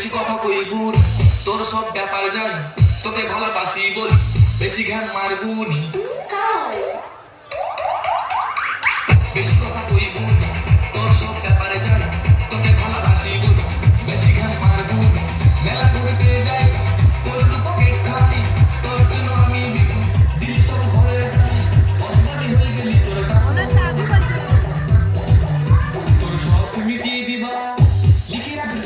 বেশি কথা কইবুন তোর সব ব্যাপার জান তোকে ভালোবাসি বল বেশি ঘ্যান মারবুনি বেশি কথা কইবুন তোর সব ব্যাপারে জান তোকে ভালোবাসি বল বেশি ঘ্যান মারবুন মেলা ঘুরতে যাই তোর পকেট খালি তোর জন্য আমি দিলি সব ঘরে যাই হয়ে গেলি তোর তোর সব মিটিয়ে দিবা লিখে আমি